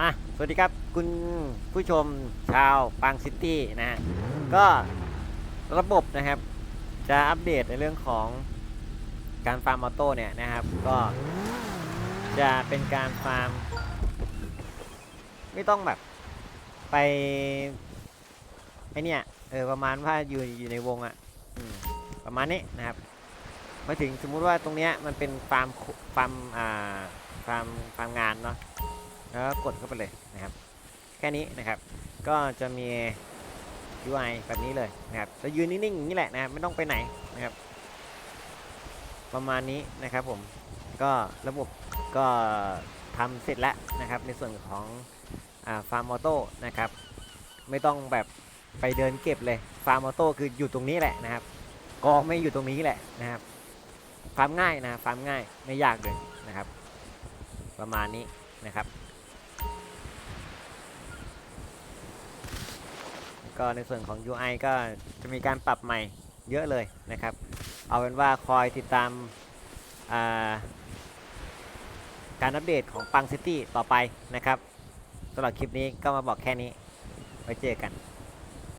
อะสวัสดีครับคุณผู้ชมชาวปังซิตี้นะฮะก็ระบบนะครับ จะอัปเดตในเรื่องของการฟาร์มออโต้เนี่ยนะครับ ก็จะเป็นการฟาร์ม ไม่ต้องแบบไปไอเนี่ยเออประมาณว่าอยู่อยู่ในวงอะ่ะประมาณนี้นะครับมาถึงสมมุติว่าตรงเนี้ยมันเป็นฟาร์มฟาร์มอ่าฟาร์มฟาร์มงานเนาะ แล้วก็กดเข้าไปเลยนะครับ แค่นี้นะครับ ก็จะมี UI แบบนี้เลยนะครับจะยืนนิ่งๆอย่างนี้แหละนะครับไม่ต้องไปไหนนะครับ ประมาณนี้นะครับผมก็ระบบก็ทำเสร็จแล้วนะครับ ในส่วนของฟาร์มออโต้นะครับ ไม่ต้องแบบไปเดินเก็บเลยฟาร์มออโต้คืออยู่ตรงนี้แหละนะครับกองไม่อยู่ตรงนี้แหละนะครับฟาร์มง่ายนะฟาร์มง่ายไม่ยากเลยนะครับ ประมาณนี้นะครับ ก็ในส่วนของ UI ก็จะมีการปรับใหม่เยอะเลยนะครับ เอาเป็นว่าคอยติดตามาการอัปเดตของปังซิตี้ต่อไปนะครับสำหรับคลิปนี้ก็มาบอกแค่นี้ไว้เจอกัน